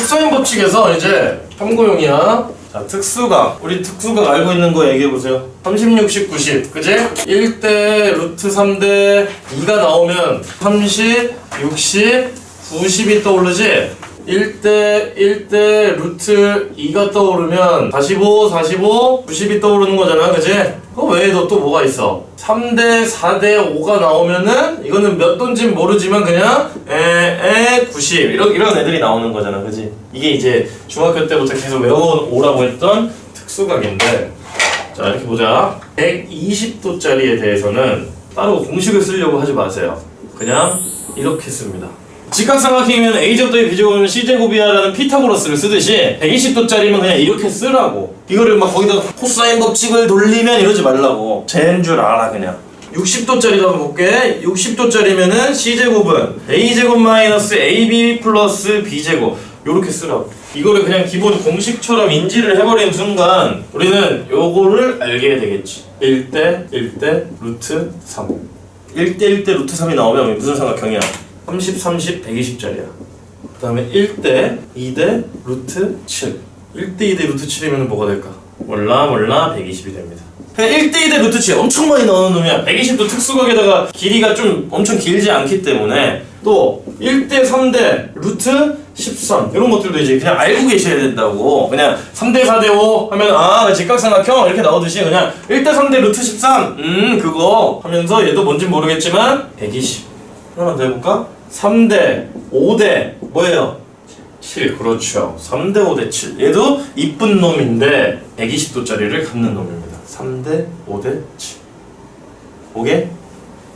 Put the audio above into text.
코사인 법칙에서 이제 참고용이야. 자, 특수각. 우리 특수각 알고 있는 거 얘기해 보세요. 30, 60, 90. 그지? 1대 루트 3대 2가 나오면 30, 60, 90이 떠오르지? 1대 1대 루트 2가 떠오르면 45, 45, 90이 떠오르는 거잖아. 그지? 그 외에도 또 뭐가 있어? 3대 4대 5가 나오면은 이거는 몇 돈진 모르지만 그냥 에에 90 이런 이런 애들이 나오는 거잖아. 그지? 이게 이제 중학교 때부터 계속 외워오라고 했던 특수각인데 자 이렇게 보자 120도짜리에 대해서는 따로 공식을 쓰려고 하지 마세요 그냥 이렇게 씁니다 직각삼각형이면 a제곱더하기 b제곱이면 c제곱이야라는 피타고라스를 쓰듯이 120도짜리면 그냥 이렇게 쓰라고. 이거를 막 거기다 코사인 법칙을 돌리면 이러지 말라고. 쟤인 줄 알아 그냥. 60도짜리도 한번 볼게. 60도짜리면은 c제곱은 a제곱 마이너스 ab 플러스 b제곱. 요렇게 쓰라고. 이거를 그냥 기본 공식처럼 인지를 해버리는 순간 우리는 요거를 알게 되겠지. 1대 1대 루트 3 1대 1대 루트 3이 나오면 무슨 삼각형이야? 30, 30, 120짜리야. 그 다음에 1대 2대 루트 7 1대 2대 루트 7이면 뭐가 될까? 몰라 몰라. 120이 됩니다. 그냥 1대 2대 루트 7 엄청 많이 나오는 놈이야 120도 특수각에다가 길이가 좀 엄청 길지 않기 때문에 또 1대 3대 루트 13 이런 것들도 이제 그냥 알고 계셔야 된다고. 그냥 3대 4대 5 하면 아 직각삼각형 이렇게 나오듯이 그냥 1대 3대 루트 13 음 그거 하면서 얘도 뭔진 모르겠지만 120 하나만 더 해볼까? 3대 5대 뭐예요? 7 그렇죠 3대 5대 7 얘도 이쁜 놈인데 120도짜리를 갖는 놈입니다 3대 5대 7 오케이?